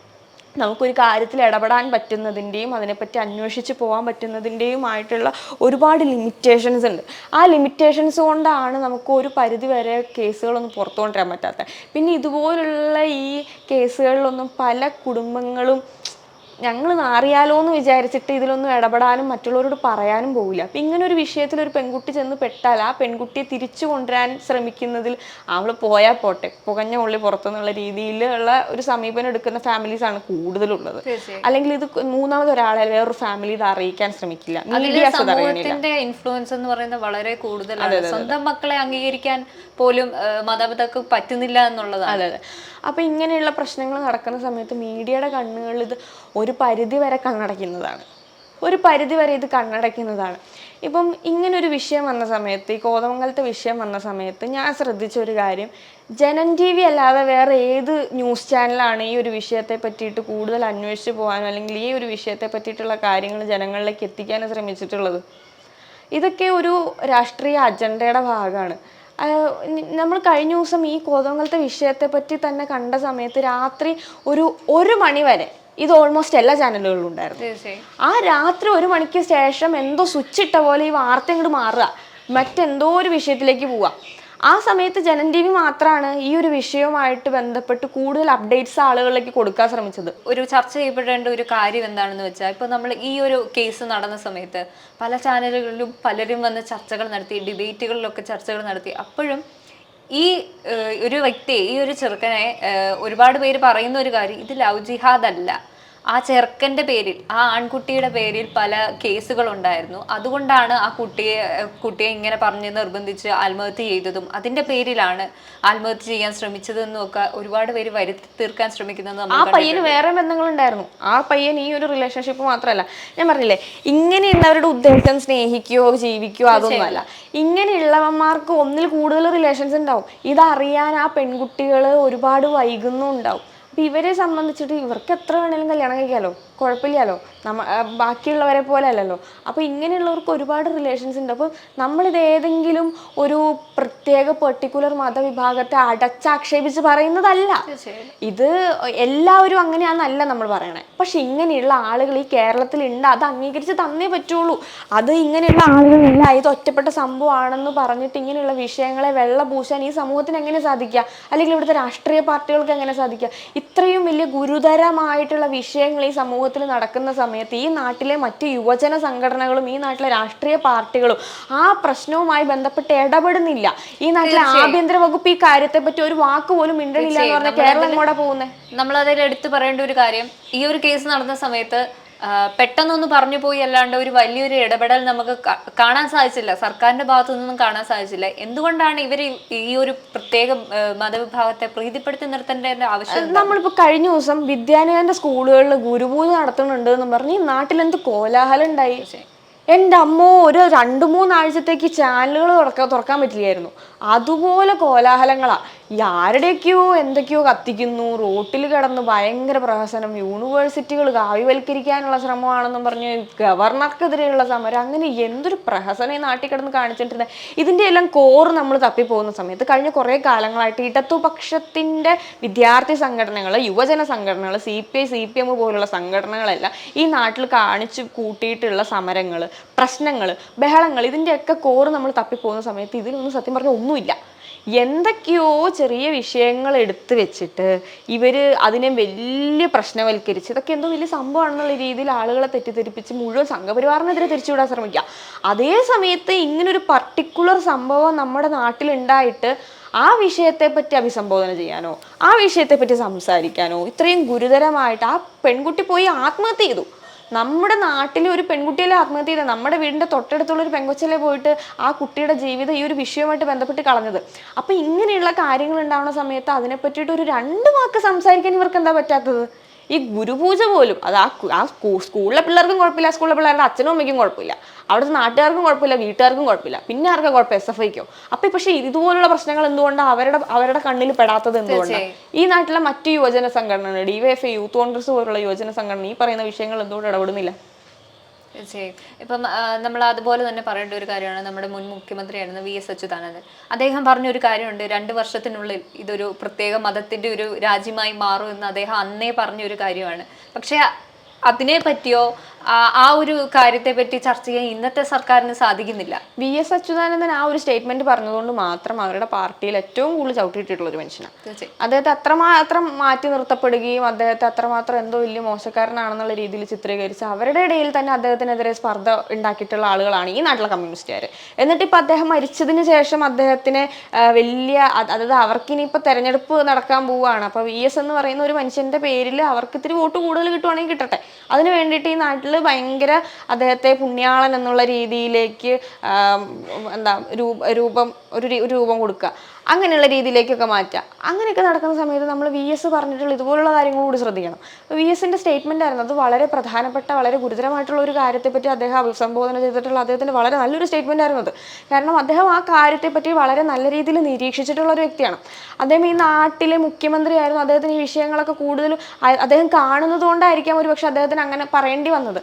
നമുക്കൊരു കാര്യത്തിൽ ഇടപെടാൻ പറ്റുന്നതിന്റെയും അതിനെപ്പറ്റി അന്വേഷിച്ച് പോകാൻ പറ്റുന്നതിന്റെയും ആയിട്ടുള്ള ഒരുപാട് ലിമിറ്റേഷൻസ് ഉണ്ട്. ആ ലിമിറ്റേഷൻസ് കൊണ്ടാണ് നമുക്ക് ഒരു പരിധി വരെ കേസുകളൊന്നും പുറത്തു കൊണ്ടുവരാൻ പറ്റാത്തത്. പിന്നെ ഇതുപോലുള്ള ഈ കേസുകളിലൊന്നും പല കുടുംബങ്ങളും ഞങ്ങൾ മാറിയാലോ എന്ന് വിചാരിച്ചിട്ട് ഇതിലൊന്നും ഇടപെടാനും മറ്റുള്ളവരോട് പറയാനും പോവില്ല. അപ്പം ഇങ്ങനെ ഒരു വിഷയത്തിൽ ഒരു പെൺകുട്ടി ചെന്ന് പെട്ടാൽ ആ പെൺകുട്ടിയെ തിരിച്ചു കൊണ്ടുവരാൻ ശ്രമിക്കുന്നതിൽ അവൾ പോയാൽ പോട്ടെ. പുകഞ്ഞ ഉള്ളി പുറത്തുനിന്നുള്ള രീതിയിലുള്ള ഒരു സമീപനം എടുക്കുന്ന ഫാമിലീസ് ആണ് കൂടുതലുള്ളത്. അല്ലെങ്കിൽ ഇത് മൂന്നാമത് ഒരാളെ വേറൊരു ഫാമിലി ഇത് അറിയിക്കാൻ ശ്രമിക്കില്ല. സമൂഹത്തിന്റെ ഇൻഫ്ലുവൻസ് എന്ന് പറയുന്നത് വളരെ കൂടുതലാണ്. സ്വന്തം മക്കളെ അംഗീകരിക്കാൻ പോലും മാതാപിതാക്കൾ മാതാപിതാക്കൾക്ക് പറ്റുന്നില്ല എന്നുള്ളതാണ്. അതെ അതെ. അപ്പം ഇങ്ങനെയുള്ള പ്രശ്നങ്ങൾ നടക്കുന്ന സമയത്ത് മീഡിയയുടെ കണ്ണുകളിൽ ഇത് ഒരു പരിധി വരെ കണ്ണടയ്ക്കുന്നതാണ്. ഒരു പരിധി വരെ ഇത് കണ്ണടയ്ക്കുന്നതാണ്. ഇപ്പം ഇങ്ങനൊരു വിഷയം വന്ന സമയത്ത് ഈ കോതമംഗലത്തെ വിഷയം വന്ന സമയത്ത് ഞാൻ ശ്രദ്ധിച്ച ഒരു കാര്യം ജനം ടി വി അല്ലാതെ വേറെ ഏത് ന്യൂസ് ചാനലാണ് ഈ ഒരു വിഷയത്തെ പറ്റിയിട്ട് കൂടുതൽ അന്വേഷിച്ച് പോകാനോ അല്ലെങ്കിൽ ഈ ഒരു വിഷയത്തെ പറ്റിയിട്ടുള്ള കാര്യങ്ങൾ ജനങ്ങളിലേക്ക് എത്തിക്കാനും ശ്രമിച്ചിട്ടുള്ളത്? ഇതൊക്കെ ഒരു രാഷ്ട്രീയ അജണ്ടയുടെ ഭാഗമാണ്. നമ്മൾ കഴിഞ്ഞ ദിവസം ഈ കോതമംഗലത്തെ വിഷയത്തെപ്പറ്റി തന്നെ കണ്ട സമയത്ത് രാത്രി ഒരു ഒരു മണി വരെ ഇത് ഓൾമോസ്റ്റ് എല്ലാ ചാനലുകളിലും ഉണ്ടായിരുന്നു. ആ രാത്രി ഒരു മണിക്ക് ശേഷം എന്തോ സ്വിച്ച് ഇട്ട പോലെ ഈ വാർത്ത ഇങ്ങോട്ട് മാറുക. മറ്റെന്തോ ഒരു വിഷയത്തിലേക്ക് പോവുക. ആ സമയത്ത് ജനൻ ടി വി മാത്രമാണ് ഈ ഒരു വിഷയവുമായിട്ട് ബന്ധപ്പെട്ട് കൂടുതൽ അപ്ഡേറ്റ്സ് ആളുകളിലേക്ക് കൊടുക്കാൻ ശ്രമിച്ചത്. ഒരു ചർച്ച ചെയ്യപ്പെടേണ്ട ഒരു കാര്യം എന്താണെന്ന് വെച്ചാൽ ഇപ്പോൾ നമ്മൾ ഈ ഒരു കേസ് നടന്ന സമയത്ത് പല ചാനലുകളിലും പലരും വന്ന് ചർച്ചകൾ നടത്തി ഡിബേറ്റുകളിലൊക്കെ ചർച്ചകൾ നടത്തി. അപ്പോഴും ഈ ഒരു വ്യക്തിയെ ഈ ഒരു ചെറുക്കനെ ഒരുപാട് പേര് പറയുന്ന ഒരു കാര്യം ഇത് ലവ് ജിഹാദ് അല്ല. ആ ചെറുക്കന്റെ പേരിൽ ആ ആൺകുട്ടിയുടെ പേരിൽ പല കേസുകൾ ഉണ്ടായിരുന്നു അതുകൊണ്ടാണ് ആ കുട്ടിയെ കുട്ടിയെ ഇങ്ങനെ പറഞ്ഞ് നിർബന്ധിച്ച് ആത്മഹത്യ ചെയ്തതും. അതിന്റെ പേരിലാണ് ആത്മഹത്യ ചെയ്യാൻ ശ്രമിച്ചതെന്നും ഒക്കെ ഒരുപാട് പേര് വരുത്തി തീർക്കാൻ ശ്രമിക്കുന്നത് ആ പയ്യന് വേറെ ബന്ധങ്ങൾ ഉണ്ടായിരുന്നു ആ പയ്യൻ ഈ ഒരു റിലേഷൻഷിപ്പ് മാത്രമല്ല ഞാൻ പറഞ്ഞില്ലേ ഇങ്ങനെ ഇങ്ങനെയുള്ളവരുടെ ഉദ്ദേശം സ്നേഹിക്കുകയോ ജീവിക്കുകയോ അതൊന്നുമല്ല. ഇങ്ങനെയുള്ളവന്മാർക്ക് ഒന്നിൽ കൂടുതൽ റിലേഷൻസ് ഉണ്ടാവും. ഇതറിയാൻ ആ പെൺകുട്ടികൾ ഒരുപാട് വൈകുന്നുണ്ടാവും. അപ്പൊ ഇവരെ സംബന്ധിച്ചിട്ട് ഇവർക്ക് എത്ര വേണേലും കല്യാണം കഴിക്കാലോ? കുഴപ്പമില്ലല്ലോ. നമ്മ ബാക്കിയുള്ളവരെ പോലെ അല്ലല്ലോ. അപ്പോൾ ഇങ്ങനെയുള്ളവർക്ക് ഒരുപാട് റിലേഷൻസ് ഉണ്ട്. അപ്പോൾ നമ്മളിത് ഏതെങ്കിലും ഒരു പ്രത്യേക പെർട്ടിക്കുലർ മതവിഭാഗത്തെ അടച്ചാക്ഷേപിച്ച് പറയുന്നതല്ല. ഇത് എല്ലാവരും അങ്ങനെയാണെന്നല്ല നമ്മൾ പറയണേ. പക്ഷെ ഇങ്ങനെയുള്ള ആളുകൾ ഈ കേരളത്തിൽ ഉണ്ട് അത് അംഗീകരിച്ച് തന്നേ പറ്റുള്ളൂ. അത് ഇങ്ങനെയുള്ള ആളുകളില്ല. ഇത് ഒറ്റപ്പെട്ട സംഭവമാണെന്ന് പറഞ്ഞിട്ട് ഇങ്ങനെയുള്ള വിഷയങ്ങളെ വെള്ള പൂശാൻ ഈ സമൂഹത്തിന് എങ്ങനെ സാധിക്കുക? അല്ലെങ്കിൽ ഇവിടുത്തെ രാഷ്ട്രീയ പാർട്ടികൾക്ക് എങ്ങനെ സാധിക്കുക? ഇത്രയും വലിയ ഗുരുതരമായിട്ടുള്ള വിഷയങ്ങൾ ഈ സമൂഹത്തിൽ നടക്കുന്ന സമയത്ത് ഈ നാട്ടിലെ മറ്റ് യുവജന സംഘടനകളും ഈ നാട്ടിലെ രാഷ്ട്രീയ പാർട്ടികളും ആ പ്രശ്നവുമായി ബന്ധപ്പെട്ട് ഇടപെടുന്നില്ല. ഈ നാട്ടിലെ ആഭ്യന്തര വകുപ്പ് ഈ കാര്യത്തെ പറ്റി ഒരു വാക്ക് പോലും മിണ്ടണില്ല എന്ന് പറഞ്ഞാൽ കേരളം കൂടെ പോകുന്നത് നമ്മൾ അതിൽ എടുത്തു പറയേണ്ട ഒരു കാര്യം ഈ ഒരു കേസ് നടന്ന സമയത്ത് പെട്ടെന്നൊന്ന് പറഞ്ഞു പോയി അല്ലാണ്ട് ഒരു വലിയൊരു ഇടപെടൽ നമുക്ക് കാണാൻ സാധിച്ചില്ല. സർക്കാരിന്റെ ഭാഗത്തു നിന്നും കാണാൻ സാധിച്ചില്ല. എന്തുകൊണ്ടാണ് ഇവർ ഈ ഒരു പ്രത്യേക മതവിഭാഗത്തെ പ്രീതിപ്പെടുത്തി നിർത്തേണ്ടതിന്റെ ആവശ്യം? നമ്മളിപ്പോ കഴിഞ്ഞ ദിവസം വിദ്യാനയന്റെ സ്കൂളുകളിൽ ഗുരുപൂജ നടത്തുന്നുണ്ട് എന്ന് പറഞ്ഞ് ഈ നാട്ടിൽ എന്ത് കോലാഹലം ഉണ്ടായി? എന്റെ അമ്മോ ഒരു രണ്ട് മൂന്നാഴ്ചത്തേക്ക് ചാനലുകൾ തുറക്കാൻ തുറക്കാൻ പറ്റില്ലായിരുന്നു. അതുപോലെ കോലാഹലങ്ങളാണ് ഈ ആരുടെയൊക്കെയോ എന്തൊക്കെയോ കത്തിക്കുന്നു റോട്ടിൽ കിടന്ന് ഭയങ്കര പ്രഹസനം യൂണിവേഴ്സിറ്റികൾ കാവ്യവൽക്കരിക്കാനുള്ള ശ്രമമാണെന്നും പറഞ്ഞ് ഗവർണർക്കെതിരെയുള്ള സമരം അങ്ങനെ എന്തൊരു പ്രഹസനം ഈ നാട്ടിൽ കിടന്ന് കാണിച്ചിട്ടുണ്ട്. ഇതിന്റെ എല്ലാം കോറ് നമ്മൾ തപ്പിപ്പോകുന്ന സമയത്ത് കഴിഞ്ഞ കുറേ കാലങ്ങളായിട്ട് ഇടതുപക്ഷത്തിന്റെ വിദ്യാർത്ഥി സംഘടനകൾ യുവജന സംഘടനകൾ C P I C P M പോലുള്ള സംഘടനകളെല്ലാം ഈ നാട്ടിൽ കാണിച്ച് കൂട്ടിയിട്ടുള്ള സമരങ്ങൾ പ്രശ്നങ്ങൾ ബഹളങ്ങൾ ഇതിന്റെയൊക്കെ കോറ് നമ്മൾ തപ്പിപ്പോകുന്ന സമയത്ത് ഇതിലൊന്നും സത്യം പറഞ്ഞാൽ ഒന്നുമില്ല. എന്തൊക്കെയോ ചെറിയ വിഷയങ്ങൾ എടുത്തു വെച്ചിട്ട് ഇവർ അതിനെ വലിയ പ്രശ്നവൽക്കരിച്ച് ഇതൊക്കെ എന്തോ വലിയ സംഭവമാണെന്നുള്ള രീതിയിൽ ആളുകളെ തെറ്റിദ്ധരിപ്പിച്ച് മുഴുവൻ സംഘപരിവാറിനെതിരെ തിരിച്ചുവിടാൻ ശ്രമിക്കുക. അതേ സമയത്ത് ഇങ്ങനൊരു പർട്ടിക്കുലർ സംഭവം നമ്മുടെ നാട്ടിലുണ്ടായിട്ട് ആ വിഷയത്തെപ്പറ്റി അഭിസംബോധന ചെയ്യാനോ ആ വിഷയത്തെപ്പറ്റി സംസാരിക്കാനോ ഇത്രയും ഗുരുതരമായിട്ട് ആ പെൺകുട്ടി പോയി ആത്മഹത്യ ചെയ്തു. നമ്മുടെ നാട്ടിലെ ഒരു പെൺകുട്ടിയിലെ ആത്മഹത്യ ചെയ്ത നമ്മുടെ വീടിന്റെ തൊട്ടടുത്തുള്ള ഒരു പെങ്കൊച്ചിലെ പോയിട്ട് ആ കുട്ടിയുടെ ജീവിതം ഈ ഒരു വിഷയവുമായിട്ട് ബന്ധപ്പെട്ട് കളഞ്ഞത്? അപ്പൊ ഇങ്ങനെയുള്ള കാര്യങ്ങൾ ഉണ്ടാവുന്ന സമയത്ത് അതിനെ പറ്റിയിട്ട് ഒരു രണ്ട് വാക്ക് സംസാരിക്കാൻ ഇവർക്ക് എന്താ പറ്റാത്തത്? ഈ ഗുരുപൂജ പോലും അത് ആ ആ സ്കൂളിലെ പിള്ളേർക്കും കുഴപ്പമില്ല സ്കൂളിലെ പിള്ളേരുടെ അച്ഛനും അമ്മയ്ക്കും കുഴപ്പമില്ല. അവിടുത്തെ നാട്ടുകാർക്കും കുഴപ്പമില്ല വീട്ടുകാർക്കും കുഴപ്പമില്ല. പിന്നെ ആർക്കും കുഴപ്പം? എസ് എഫ് ഐക്കോ? അപ്പൊ പക്ഷേ ഇതുപോലുള്ള പ്രശ്നങ്ങൾ എന്തുകൊണ്ടാണ് അവരുടെ അവരുടെ കണ്ണിൽ പെടാത്തത് എന്തുകൊണ്ടാണ് ഈ നാട്ടിലെ മറ്റു യുവജന സംഘടനകൾ ഡിവൈഎഫ് യൂത്ത് കോൺഗ്രസ് പോലുള്ള യുവജന സംഘടന ഈ പറയുന്ന വിഷയങ്ങൾ എന്തുകൊണ്ട് ഇടപെടുന്നില്ല? തീർച്ചയായും. ഇപ്പം നമ്മൾ അതുപോലെ തന്നെ പറയേണ്ട ഒരു കാര്യമാണ് നമ്മുടെ മുൻ മുഖ്യമന്ത്രിയായിരുന്ന വി എസ് അച്യുതാനന്ദൻ. അദ്ദേഹം പറഞ്ഞ ഒരു കാര്യമുണ്ട് രണ്ട് വർഷത്തിനുള്ളിൽ ഇതൊരു പ്രത്യേക മതത്തിന്റെ ഒരു രാജ്യമായി മാറും എന്ന് അദ്ദേഹം അന്നേ പറഞ്ഞ ഒരു കാര്യമാണ്. പക്ഷെ അതിനെ പറ്റിയോ ആ ഒരു കാര്യത്തെ പറ്റി ചർച്ച ചെയ്യാൻ ഇന്നത്തെ സർക്കാരിന് സാധിക്കുന്നില്ല. വി എസ് അച്യുതാനന്ദൻ ആ ഒരു സ്റ്റേറ്റ്മെന്റ് പറഞ്ഞതുകൊണ്ട് മാത്രം അവരുടെ പാർട്ടിയിൽ ഏറ്റവും കൂടുതൽ ചവിട്ടിയിട്ടുള്ള ഒരു മനുഷ്യനാണ് അദ്ദേഹത്തെ അത്രമാത്രം മാറ്റി നിർത്തപ്പെടുകയും അദ്ദേഹത്തെ അത്രമാത്രം എന്തോ വലിയ മോശക്കാരനാണെന്നുള്ള രീതിയിൽ ചിത്രീകരിച്ച് അവരുടെ ഇടയിൽ തന്നെ അദ്ദേഹത്തിനെതിരെ സ്പർദ്ധ ഉണ്ടാക്കിയിട്ടുള്ള ആളുകളാണ് ഈ നാട്ടിലെ കമ്മ്യൂണിസ്റ്റുകാർ എന്നിട്ട് ഇപ്പം അദ്ദേഹം മരിച്ചതിന് ശേഷം അദ്ദേഹത്തിന് വലിയ അതായത് അവർക്ക് ഇനിയിപ്പോൾ തെരഞ്ഞെടുപ്പ് നടക്കാൻ പോവുകയാണ്. അപ്പോൾ വി എസ് എന്ന് പറയുന്ന ഒരു മനുഷ്യന്റെ പേരിൽ അവർക്ക് ഇത്തിരി വോട്ട് കൂടുതൽ കിട്ടുവാണെങ്കിൽ കിട്ടട്ടെ. അതിന് വേണ്ടിയിട്ട് ഈ നാട്ടിൽ ഭയങ്കര അദ്ദേഹത്തെ പുണ്യാളൻ എന്നുള്ള രീതിയിലേക്ക് എന്താ രൂപം ഒരു രൂപം കൊടുക്കുക. അങ്ങനെയുള്ള രീതിയിലേക്കൊക്കെ മാറ്റുക അങ്ങനെയൊക്കെ നടക്കുന്ന സമയത്ത് നമ്മൾ വി എസ് പറഞ്ഞിട്ടുള്ള ഇതുപോലുള്ള കാര്യങ്ങൾ കൂടി ശ്രദ്ധിക്കണം. വി എസിന്റെ സ്റ്റേറ്റ്മെന്റ് ആയിരുന്നു. അത് വളരെ പ്രധാനപ്പെട്ട വളരെ ഗുരുതരമായിട്ടുള്ള ഒരു കാര്യത്തെപ്പറ്റി അദ്ദേഹം അഭിസംബോധന ചെയ്തിട്ടുള്ള അദ്ദേഹത്തിന്റെ വളരെ നല്ലൊരു സ്റ്റേറ്റ്മെന്റ് ആയിരുന്നു അത്. കാരണം അദ്ദേഹം ആ കാര്യത്തെപ്പറ്റി വളരെ നല്ല രീതിയിൽ നിരീക്ഷിച്ചിട്ടുള്ള ഒരു വ്യക്തിയാണ്. അദ്ദേഹം ഈ നാട്ടിലെ മുഖ്യമന്ത്രിയായിരുന്നു. അദ്ദേഹത്തിന് ഈ വിഷയങ്ങളൊക്കെ കൂടുതലും അദ്ദേഹം കാണുന്നത് കൊണ്ടായിരിക്കാം ഒരു പക്ഷെ അദ്ദേഹത്തിന് അങ്ങനെ പറയേണ്ടി വന്നത്.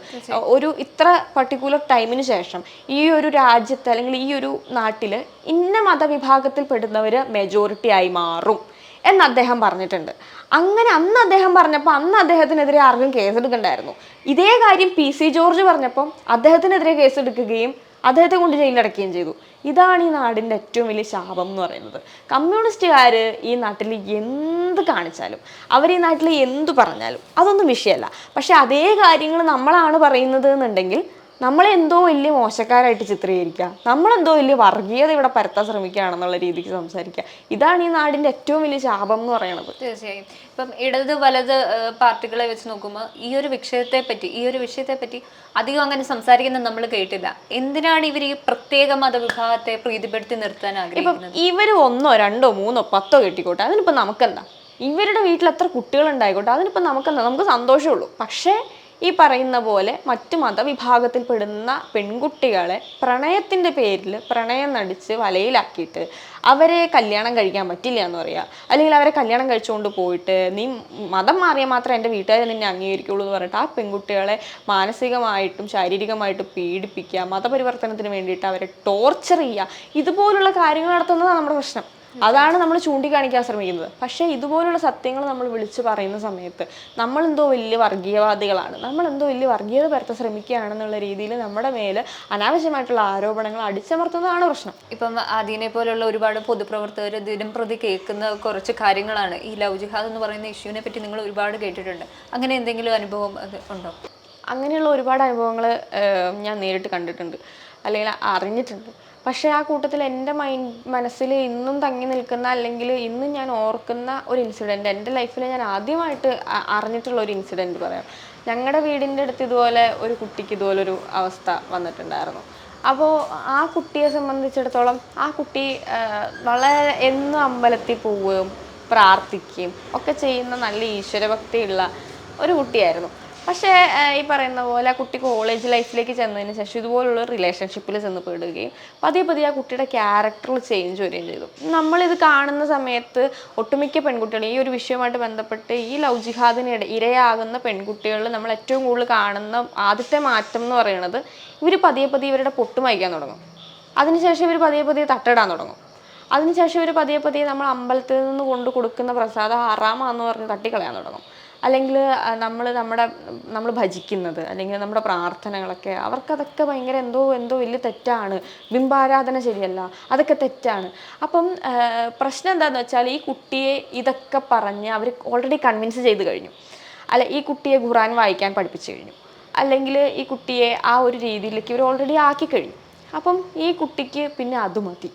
ഒരു ഇത്ര പർട്ടിക്കുലർ ടൈമിന് ശേഷം ഈ ഒരു രാജ്യത്ത് അല്ലെങ്കിൽ ഈ ഒരു നാട്ടിൽ ഇന്ന മതവിഭാഗത്തിൽപ്പെടുന്നവര് മെജോറിറ്റി ആയി മാറും എന്ന് അദ്ദേഹം പറഞ്ഞിട്ടുണ്ട്. അങ്ങനെ അന്ന് അദ്ദേഹം പറഞ്ഞപ്പോൾ അന്ന് അദ്ദേഹത്തിനെതിരെ ആർക്കും കേസെടുക്കണ്ടായിരുന്നു ഇതേ കാര്യം പി സി ജോർജ് പറഞ്ഞപ്പം അദ്ദേഹത്തിനെതിരെ കേസെടുക്കുകയും അദ്ദേഹത്തെ കൊണ്ട് ജയിലടക്കുകയും ചെയ്തു. ഇതാണ് ഈ നാടിന്റെ ഏറ്റവും വലിയ ശാപം എന്ന് പറയുന്നത്. കമ്മ്യൂണിസ്റ്റുകാർ ഈ നാട്ടിൽ എന്ത് കാണിച്ചാലും അവർ ഈ നാട്ടിൽ എന്ത് പറഞ്ഞാലും അതൊന്നും വിഷയമല്ല. പക്ഷേ അതേ കാര്യങ്ങൾ നമ്മളാണ് പറയുന്നത് എന്നുണ്ടെങ്കിൽ നമ്മളെ എന്തോ വലിയ മോശക്കാരായിട്ട് ചിത്രീകരിക്കുക. നമ്മളെന്തോ വലിയ വർഗീയത ഇവിടെ പരത്താൻ ശ്രമിക്കുകയാണെന്നുള്ള രീതിക്ക് സംസാരിക്കുക. ഇതാണ് ഈ നാടിന്റെ ഏറ്റവും വലിയ ശാപം എന്ന് പറയുന്നത്. തീർച്ചയായും. ഇപ്പം ഇടത് വലത് പാർട്ടികളെ വെച്ച് നോക്കുമ്പോൾ ഈ ഒരു വിഷയത്തെ പറ്റി ഈ ഒരു വിഷയത്തെ പറ്റി അധികം അങ്ങനെ സംസാരിക്കുന്നത് നമ്മൾ കേട്ടില്ല. എന്തിനാണ് ഇവർ ഈ പ്രത്യേക മതവിഭാഗത്തെ പ്രീതിപ്പെടുത്തി നിർത്താൻ ഇപ്പം ആഗ്രഹിക്കുന്നത്? ഇവർ ഒന്നോ രണ്ടോ മൂന്നോ പത്തോ കെട്ടിക്കോട്ടെ അതിനിപ്പോൾ നമുക്കെന്താ? ഇവരുടെ വീട്ടിൽ എത്ര കുട്ടികൾ ഉണ്ടായിക്കോട്ടെ അതിനിപ്പോൾ നമുക്കെന്താ? നമുക്ക് സന്തോഷമുള്ളൂ പക്ഷേ ഈ പറയുന്ന പോലെ മറ്റു മതവിഭാഗത്തിൽപ്പെടുന്ന പെൺകുട്ടികളെ പ്രണയത്തിന്റെ പേരിൽ പ്രണയം നടിച്ച് വലയിലാക്കിയിട്ട് അവരെ കല്യാണം കഴിക്കാൻ പറ്റില്ല എന്ന് പറയുക അല്ലെങ്കിൽ അവരെ കല്യാണം കഴിച്ചുകൊണ്ട് പോയിട്ട് നീ മതം മാറിയാൽ മാത്രമേ എന്റെ വീട്ടുകാരെ നിന്നെ അംഗീകരിക്കുള്ളൂ എന്ന് പറഞ്ഞിട്ട് ആ പെൺകുട്ടികളെ മാനസികമായിട്ടും ശാരീരികമായിട്ടും പീഡിപ്പിക്കുക മതപരിവർത്തനത്തിന് വേണ്ടിയിട്ട് അവരെ ടോർച്ചർ ചെയ്യുക ഇതുപോലുള്ള കാര്യങ്ങൾ നടത്തുന്നതാണ് നമ്മുടെ പ്രശ്നം. അതാണ് നമ്മൾ ചൂണ്ടിക്കാണിക്കാൻ ശ്രമിക്കുന്നത്. പക്ഷേ ഇതുപോലുള്ള സത്യങ്ങൾ നമ്മൾ വിളിച്ചു പറയുന്ന സമയത്ത് നമ്മളെന്തോ വലിയ വർഗീയവാദികളാണ്. നമ്മളെന്തോ വലിയ വർഗീയത പരത്ത ശ്രമിക്കുകയാണെന്നുള്ള രീതിയിൽ നമ്മുടെ മേൽ അനാവശ്യമായിട്ടുള്ള ആരോപണങ്ങൾ അടിച്ചമർത്തുന്നതാണ് പ്രശ്നം. ഇപ്പം അതിനെ പോലുള്ള ഒരുപാട് പൊതുപ്രവർത്തകർ ദിനം പ്രതി കേൾക്കുന്ന കുറച്ച് കാര്യങ്ങളാണ്. ഈ ലവ് ജിഹാദ് എന്ന് പറയുന്ന ഇഷ്യൂവിനെ പറ്റി നിങ്ങൾ ഒരുപാട് കേട്ടിട്ടുണ്ട്. അങ്ങനെ എന്തെങ്കിലും അനുഭവം ഉണ്ടോ? അങ്ങനെയുള്ള ഒരുപാട് അനുഭവങ്ങൾ ഞാൻ നേരിട്ട് കണ്ടിട്ടുണ്ട്. അല്ലെങ്കിൽ അറിഞ്ഞിട്ടുണ്ട്. പക്ഷേ ആ കൂട്ടത്തിൽ എന്റെ മൈൻഡ് മനസ്സിൽ ഇന്നും തങ്ങി നിൽക്കുന്ന അല്ലെങ്കിൽ ഇന്നും ഞാൻ ഓർക്കുന്ന ഒരു ഇൻസിഡന്റ് എന്റെ ലൈഫിൽ ഞാൻ ആദ്യമായിട്ട് അറിഞ്ഞിട്ടുള്ള ഒരു ഇൻസിഡന്റ് പറയാം. ഞങ്ങളുടെ വീടിന്റെ അടുത്ത് ഇതുപോലെ ഒരു കുട്ടിക്ക് ഇതുപോലൊരു അവസ്ഥ വന്നിട്ടുണ്ടായിരുന്നു. അപ്പോൾ ആ കുട്ടിയെ സംബന്ധിച്ചിടത്തോളം ആ കുട്ടി വളരെ എന്നും അമ്പലത്തിൽ പോവുകയും പ്രാർത്ഥിക്കുകയും ഒക്കെ ചെയ്യുന്ന നല്ല ഈശ്വരഭക്തിയുള്ള ഒരു കുട്ടിയായിരുന്നു. പക്ഷേ ഈ പറയുന്ന പോലെ ആ കുട്ടി കോളേജ് ലൈഫിലേക്ക് ചെന്നതിന് ശേഷം ഇതുപോലുള്ള റിലേഷൻഷിപ്പിൽ ചെന്ന് പെടുകയും പതിയെ പതിയെ ആ കുട്ടിയുടെ ക്യാരക്ടറിൽ ചേഞ്ച് വരികയും ചെയ്തു. നമ്മളിത് കാണുന്ന സമയത്ത് ഒട്ടുമിക്ക പെൺകുട്ടികളും ഈ ഒരു വിഷയവുമായിട്ട് ബന്ധപ്പെട്ട് ഈ ലവ് ജിഹാദിന് ഇരയാകുന്ന പെൺകുട്ടികളിൽ നമ്മൾ ഏറ്റവും കൂടുതൽ കാണുന്ന ആദ്യത്തെ മാറ്റം എന്ന് പറയുന്നത് ഇവർ പതിയെ പതിയെ ഇവരുടെ പൊട്ട് മായ്ക്കാൻ തുടങ്ങും. അതിനുശേഷം ഇവർ പതിയെ പതിയെ തട്ടിടാൻ തുടങ്ങും. അതിനുശേഷം ഇവർ പതിയെ പതിയെ നമ്മൾ അമ്പലത്തിൽ നിന്ന് കൊണ്ട് കൊടുക്കുന്ന പ്രസാദം ഹറാമാന്ന് പറഞ്ഞ് തട്ടിക്കളയാൻ തുടങ്ങും. അല്ലെങ്കിൽ നമ്മൾ നമ്മുടെ നമ്മൾ ഭജിക്കുന്നത് അല്ലെങ്കിൽ നമ്മുടെ പ്രാർത്ഥനകളൊക്കെ അവർക്കതൊക്കെ ഭയങ്കര എന്തോ എന്തോ വലിയ തെറ്റാണ്. ബിംബാരാധന ശരിയല്ല അതൊക്കെ തെറ്റാണ്. അപ്പം പ്രശ്നം എന്താണെന്ന് വെച്ചാൽ ഈ കുട്ടിയെ ഇതൊക്കെ പറഞ്ഞ് അവർ ഓൾറെഡി കൺവിൻസ് ചെയ്ത് കഴിഞ്ഞു. അല്ല ഈ കുട്ടിയെ ഖുറാൻ വായിക്കാൻ പഠിപ്പിച്ചു കഴിഞ്ഞു. അല്ലെങ്കിൽ ഈ കുട്ടിയെ ആ ഒരു രീതിയിലേക്ക് ഇവർ ഓൾറെഡി ആക്കി കഴിഞ്ഞു. അപ്പം ഈ കുട്ടിക്ക് പിന്നെ അത് മതി.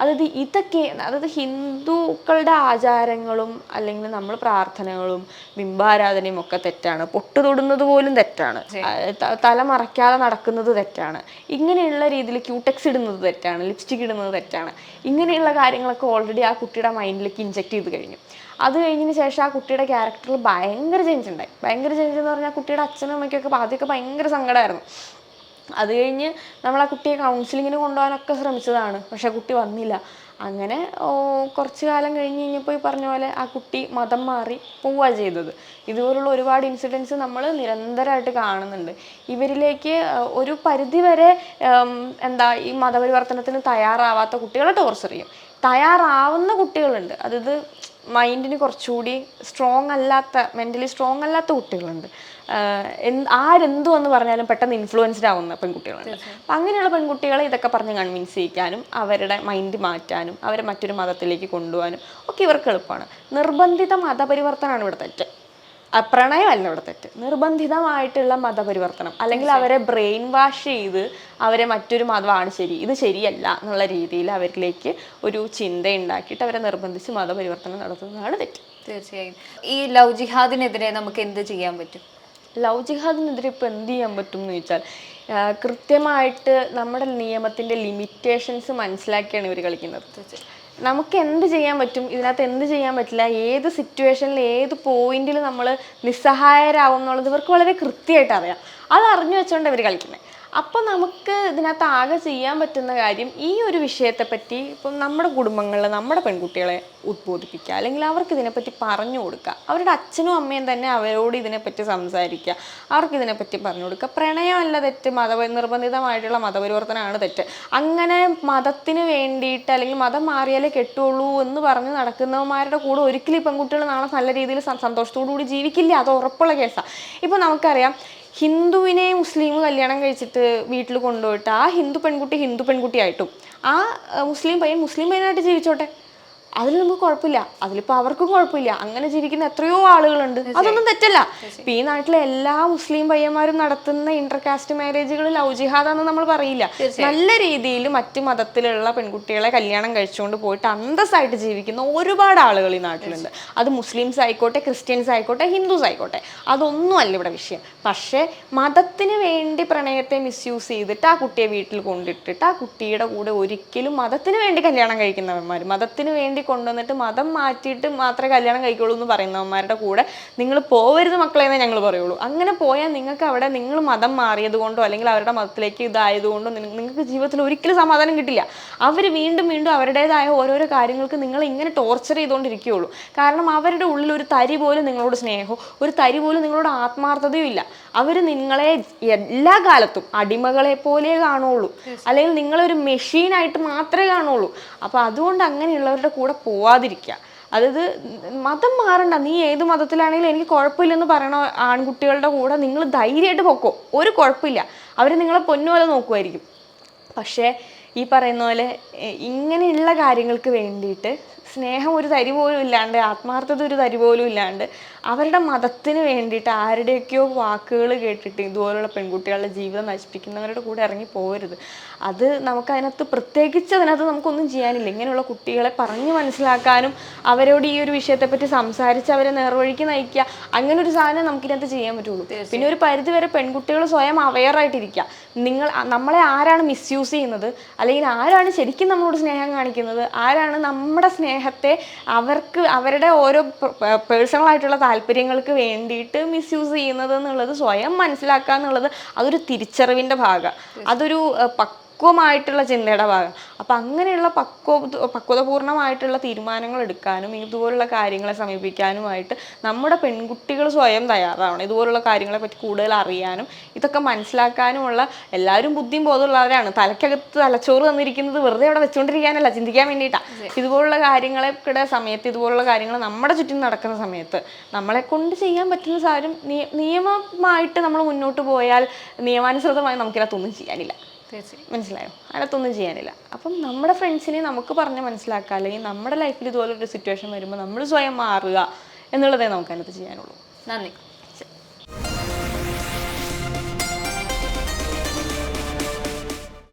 അതായത് ഇതൊക്കെ അതായത് ഹിന്ദുക്കളുടെ ആചാരങ്ങളും അല്ലെങ്കിൽ നമ്മൾ പ്രാർത്ഥനകളും ബിംബാരാധനയും ഒക്കെ തെറ്റാണ്. പൊട്ട് തൊടുന്നത് പോലും തെറ്റാണ്. തല മറയ്ക്കാതെ നടക്കുന്നത് തെറ്റാണ്. ഇങ്ങനെയുള്ള രീതിയിൽ ക്യൂടെക്സ് ഇടുന്നത് തെറ്റാണ്. ലിപ്സ്റ്റിക് ഇടുന്നത് തെറ്റാണ്. ഇങ്ങനെയുള്ള കാര്യങ്ങളൊക്കെ ഓൾറെഡി ആ കുട്ടിയുടെ മൈൻഡിലേക്ക് ഇൻജെക്ട് ചെയ്ത് കഴിഞ്ഞു. അത് കഴിഞ്ഞതിന് ശേഷം ആ കുട്ടിയുടെ ക്യാരക്ടറിൽ ഭയങ്കര ചേഞ്ച് ഉണ്ടായി. ഭയങ്കര ചേഞ്ച് എന്ന് പറഞ്ഞാൽ കുട്ടിയുടെ അച്ഛനും അമ്മയ്ക്കൊക്കെ ആദ്യമൊക്കെ ഭയങ്കര സങ്കടമായിരുന്നു. അത് കഴിഞ്ഞ് നമ്മൾ ആ കുട്ടിയെ കൗൺസിലിങ്ങിന് കൊണ്ടുപോകാനൊക്കെ ശ്രമിച്ചതാണ്. പക്ഷേ കുട്ടി വന്നില്ല. അങ്ങനെ കുറച്ച് കാലം കഴിഞ്ഞ് കഴിഞ്ഞപ്പോൾ ഈ പറഞ്ഞ പോലെ ആ കുട്ടി മതം മാറി പോവുക ചെയ്തത്. ഇതുപോലുള്ള ഒരുപാട് ഇൻസിഡൻസ് നമ്മൾ നിരന്തരമായിട്ട് കാണുന്നുണ്ട്. ഇവരിലേക്ക് ഒരു പരിധിവരെ എന്താ ഈ മതപരിവർത്തനത്തിന് തയ്യാറാവാത്ത കുട്ടികളെ ടോർച്ചർ ചെയ്യും. തയ്യാറാവുന്ന കുട്ടികളുണ്ട്. അതായത് മൈൻഡിന് കുറച്ചുകൂടി സ്ട്രോങ് അല്ലാത്ത മെന്റലി സ്ട്രോങ് അല്ലാത്ത കുട്ടികളുണ്ട്. ആരെന്തു എന്ന് പറഞ്ഞാലും പെട്ടെന്ന് ഇൻഫ്ലുവൻസ്ഡ് ആവുന്ന പെൺകുട്ടികളുണ്ട് അപ്പം അങ്ങനെയുള്ള പെൺകുട്ടികളെ ഇതൊക്കെ പറഞ്ഞ് കൺവിൻസ് ചെയ്യിക്കാനും അവരുടെ മൈൻഡ് മാറ്റാനും അവരെ മറ്റൊരു മതത്തിലേക്ക് കൊണ്ടുപോകാനും ഒക്കെ ഇവർക്ക് എളുപ്പമാണ്. നിർബന്ധിത മതപരിവർത്തനമാണ് ഇവിടെ തെറ്റ്. പ്രണയമല്ല ഇവിടെ തെറ്റ്. നിർബന്ധിതമായിട്ടുള്ള മതപരിവർത്തനം. അല്ലെങ്കിൽ അവരെ ബ്രെയിൻ വാഷ് ചെയ്ത് അവരെ മറ്റൊരു മതമാണ് ശരി ഇത് ശരിയല്ല എന്നുള്ള രീതിയിൽ അവരിലേക്ക് ഒരു ചിന്ത ഉണ്ടാക്കിയിട്ട് അവരെ നിർബന്ധിച്ച് മതപരിവർത്തനം നടത്തുന്നതാണ് തെറ്റ്. തീർച്ചയായും. ഈ ലവ് ജിഹാദിനെതിരെ നമുക്ക് എന്ത് ചെയ്യാൻ പറ്റും? ലവ് ജിഹാദിനെതിരെ ഇപ്പോൾ എന്ത് ചെയ്യാൻ പറ്റും എന്ന് ചോദിച്ചാൽ കൃത്യമായിട്ട് നമ്മുടെ നിയമത്തിന്റെ ലിമിറ്റേഷൻസ് മനസ്സിലാക്കിയാണ് ഇവർ കളിക്കുന്നത്. നമുക്ക് എന്ത് ചെയ്യാൻ പറ്റും? ഇതിനകത്ത് എന്ത് ചെയ്യാൻ പറ്റില്ല? ഏത് സിറ്റുവേഷനിൽ ഏത് പോയിന്റിൽ നമ്മൾ നിസ്സഹായരാകും എന്നുള്ളത് ഇവർക്ക് വളരെ കൃത്യമായിട്ട് അറിയാം. അത് അറിഞ്ഞു വെച്ചുകൊണ്ട് ഇവർ കളിക്കുന്നത് അപ്പം നമുക്ക് ഇതിനകത്ത് ആകെ ചെയ്യാൻ പറ്റുന്ന കാര്യം ഈ ഒരു വിഷയത്തെപ്പറ്റി ഇപ്പം നമ്മുടെ കുടുംബങ്ങളിൽ നമ്മുടെ പെൺകുട്ടികളെ ഉദ്ബോധിപ്പിക്കുക അല്ലെങ്കിൽ അവർക്ക് ഇതിനെപ്പറ്റി പറഞ്ഞു കൊടുക്കുക അവരുടെ അച്ഛനും അമ്മയും തന്നെ അവരോട് ഇതിനെപ്പറ്റി സംസാരിക്കുക അവർക്ക് ഇതിനെപ്പറ്റി പറഞ്ഞു കൊടുക്കുക. പ്രണയമല്ല തെറ്റ് മത നിർബന്ധിതമായിട്ടുള്ള മതപരിവർത്തനമാണ് തെറ്റ്. അങ്ങനെ മതത്തിന് വേണ്ടിയിട്ട് അല്ലെങ്കിൽ മതം മാറിയാലേ കെട്ടുള്ളൂ എന്ന് പറഞ്ഞ് നടക്കുന്നവന്മാരുടെ കൂടെ ഒരിക്കലും ഈ പെൺകുട്ടികൾ നാളെ നല്ല രീതിയിൽ സന്തോഷത്തോടു കൂടി ജീവിക്കില്ല. അത് ഉറപ്പുള്ള കേസാണ് ഇപ്പം നമുക്കറിയാം ഹിന്ദുവിനെ മുസ്ലിം കല്യാണം കഴിച്ചിട്ട് വീട്ടിൽ കൊണ്ടുപോയിട്ട് ആ ഹിന്ദു പെൺകുട്ടി ഹിന്ദു പെൺകുട്ടിയായിട്ടും ആ മുസ്ലിം പയ്യൻ മുസ്ലിം പയ്യനായിട്ട് ജീവിച്ചോട്ടെ? അതിൽ നമുക്ക് കുഴപ്പമില്ല. അതിലിപ്പോൾ അവർക്കും കുഴപ്പമില്ല. അങ്ങനെ ജീവിക്കുന്ന എത്രയോ ആളുകളുണ്ട്. അതൊന്നും തെറ്റല്ല. ഇപ്പം ഈ നാട്ടിലെ എല്ലാ മുസ്ലിം പയ്യന്മാരും നടത്തുന്ന ഇന്റർകാസ്റ്റ് മാരേജുകൾ ലവ് ജിഹാദാന്ന് നമ്മൾ പറയില്ല. നല്ല രീതിയിൽ മറ്റു മതത്തിലുള്ള പെൺകുട്ടികളെ കല്യാണം കഴിച്ചുകൊണ്ട് പോയിട്ട് അന്തസ്സായിട്ട് ജീവിക്കുന്ന ഒരുപാട് ആളുകൾ ഈ നാട്ടിലുണ്ട്. അത് മുസ്ലിംസ് ആയിക്കോട്ടെ ക്രിസ്ത്യൻസ് ആയിക്കോട്ടെ ഹിന്ദുസ് ആയിക്കോട്ടെ. അതൊന്നും അല്ല ഇവിടെ വിഷയം. പക്ഷേ മതത്തിന് വേണ്ടി പ്രണയത്തെ മിസ്യൂസ് ചെയ്തിട്ട് ആ കുട്ടിയെ വീട്ടിൽ കൊണ്ടിട്ടിട്ട് ആ കുട്ടിയുടെ കൂടെ ഒരിക്കലും മതത്തിന് വേണ്ടി കല്യാണം കഴിക്കുന്നവന്മാർ മതത്തിന് വേണ്ടി കൊണ്ടുവന്നിട്ട് മതം മാറ്റിയിട്ട് മാത്രമേ കല്യാണം കഴിക്കുള്ളൂ എന്ന് പറയുന്നവന്മാരുടെ കൂടെ നിങ്ങൾ പോവരുത് മക്കളെ എന്നേ ഞങ്ങൾ പറയുള്ളൂ. അങ്ങനെ പോയാൽ നിങ്ങൾക്ക് അവിടെ നിങ്ങൾ മതം മാറിയത് കൊണ്ടോ അല്ലെങ്കിൽ അവരുടെ മതത്തിലേക്ക് ഇതായതുകൊണ്ടോ നിങ്ങ- നിങ്ങൾക്ക് ജീവിതത്തിൽ ഒരിക്കലും സമാധാനം കിട്ടില്ല. അവർ വീണ്ടും വീണ്ടും അവരുടേതായ ഓരോരോ കാര്യങ്ങൾക്ക് നിങ്ങൾ ഇങ്ങനെ ടോർച്ചർ ചെയ്തുകൊണ്ടിരിക്കുകയുള്ളൂ. കാരണം അവരുടെ ഉള്ളിൽ ഒരു തരി പോലും നിങ്ങളോട് സ്നേഹവും ഒരു തരി പോലും നിങ്ങളോട് ആത്മാർത്ഥതയും ഇല്ല. അവർ നിങ്ങളെ എല്ലാ കാലത്തും അടിമകളെ പോലെ കാണുള്ളൂ. അല്ലെങ്കിൽ നിങ്ങളൊരു മെഷീനായിട്ട് മാത്രമേ കാണുള്ളൂ. അപ്പോൾ അതുകൊണ്ട് അങ്ങനെയുള്ളവരുടെ കൂടെ പോവാതിരിക്കുക അതായത് മതം മാറണ്ട. നീ ഏത് മതത്തിലാണെങ്കിലും എനിക്ക് കുഴപ്പമില്ലെന്ന് പറയണ ആൺകുട്ടികളുടെ കൂടെ നിങ്ങൾ ധൈര്യമായിട്ട് പൊക്കോ. ഒരു കുഴപ്പമില്ല. അവർ നിങ്ങളെ പൊന്നുപോലെ നോക്കുമായിരിക്കും പക്ഷേ ഈ പറയുന്ന പോലെ ഇങ്ങനെയുള്ള കാര്യങ്ങൾക്ക് വേണ്ടിയിട്ട് സ്നേഹം ഒരു തരി പോലും ഇല്ലാണ്ട് ആത്മാർത്ഥത ഒരു തരി പോലും ഇല്ലാണ്ട് അവരുടെ മതത്തിന് വേണ്ടിയിട്ട് ആരുടെയൊക്കെയോ വാക്കുകൾ കേട്ടിട്ട് ഇതുപോലുള്ള പെൺകുട്ടികളുടെ ജീവിതം നശിപ്പിക്കുന്നവരുടെ കൂടെ ഇറങ്ങി പോകരുത്. അത് നമുക്കതിനകത്ത് പ്രത്യേകിച്ച് അതിനകത്ത് നമുക്കൊന്നും ചെയ്യാനില്ല. ഇങ്ങനെയുള്ള കുട്ടികളെ പറഞ്ഞു മനസ്സിലാക്കാനും അവരോട് ഈ ഒരു വിഷയത്തെപ്പറ്റി സംസാരിച്ച് അവരെ നേർവഴിക്ക് നയിക്കുക. അങ്ങനെ ഒരു സാധനം നമുക്കിതിനകത്ത് ചെയ്യാൻ പറ്റുള്ളൂ. പിന്നെ ഒരു പരിധി വരെ പെൺകുട്ടികൾ സ്വയം അവെയർ ആയിട്ടിരിക്കുക. നിങ്ങൾ നമ്മളെ ആരാണ് മിസ്യൂസ് ചെയ്യുന്നത്? അല്ലെങ്കിൽ ആരാണ് ശരിക്കും നമ്മളോട് സ്നേഹം കാണിക്കുന്നത്? ആരാണ് നമ്മുടെ സ്നേഹത്തെ അവർക്ക് അവരുടെ ഓരോ പേഴ്സണൽ ആയിട്ടുള്ള താല്പര്യങ്ങൾക്ക് വേണ്ടിയിട്ട് മിസ്യൂസ് ചെയ്യുന്നത് എന്നുള്ളത് സ്വയം മനസ്സിലാക്കുക എന്നുള്ളത് അതൊരു തിരിച്ചറിവിന്റെ ഭാഗമാണ് അതൊരു ഏഹ്, പക്വമായിട്ടുള്ള ചിന്തയുടെ ഭാഗം. അപ്പം അങ്ങനെയുള്ള പക്വ പക്വതപൂർണമായിട്ടുള്ള തീരുമാനങ്ങൾ എടുക്കാനും ഇതുപോലുള്ള കാര്യങ്ങളെ സമീപിക്കാനുമായിട്ട് നമ്മുടെ പെൺകുട്ടികൾ സ്വയം തയ്യാറാവണം. ഇതുപോലുള്ള കാര്യങ്ങളെ പറ്റി കൂടുതൽ അറിയാനും ഇതൊക്കെ മനസ്സിലാക്കാനുമുള്ള എല്ലാവരും ബുദ്ധിയും ബോധമുള്ളവരാണ്. തലക്കകത്ത് തലച്ചോറ് തന്നിരിക്കുന്നത് വെറുതെ അവിടെ വെച്ചുകൊണ്ടിരിക്കാനല്ല ചിന്തിക്കാൻ വേണ്ടിയിട്ടാണ് ഇതുപോലുള്ള കാര്യങ്ങളെക്കിടെ സമയത്ത് ഇതുപോലുള്ള കാര്യങ്ങൾ നമ്മുടെ ചുറ്റും നടക്കുന്ന സമയത്ത് നമ്മളെ കൊണ്ട് ചെയ്യാൻ പറ്റുന്ന സാരം നിയ- നിയമമായിട്ട് നമ്മൾ മുന്നോട്ട് പോയാൽ നിയമാനുസൃതമായി നമുക്കിതിനകത്തൊന്നും ചെയ്യാനില്ല. മനസ്സിലായോ? അതിനകത്തൊന്നും ചെയ്യാനില്ല. അപ്പം നമ്മുടെ ഫ്രണ്ട്സിനെ നമുക്ക് പറഞ്ഞ് മനസ്സിലാക്കുക അല്ലെങ്കിൽ നമ്മുടെ ലൈഫിൽ ഇതുപോലൊരു സിറ്റുവേഷൻ വരുമ്പോൾ നമ്മൾ സ്വയം മാറുക എന്നുള്ളതേ നമുക്കതിനകത്ത് ചെയ്യാനുള്ളൂ. നന്ദി.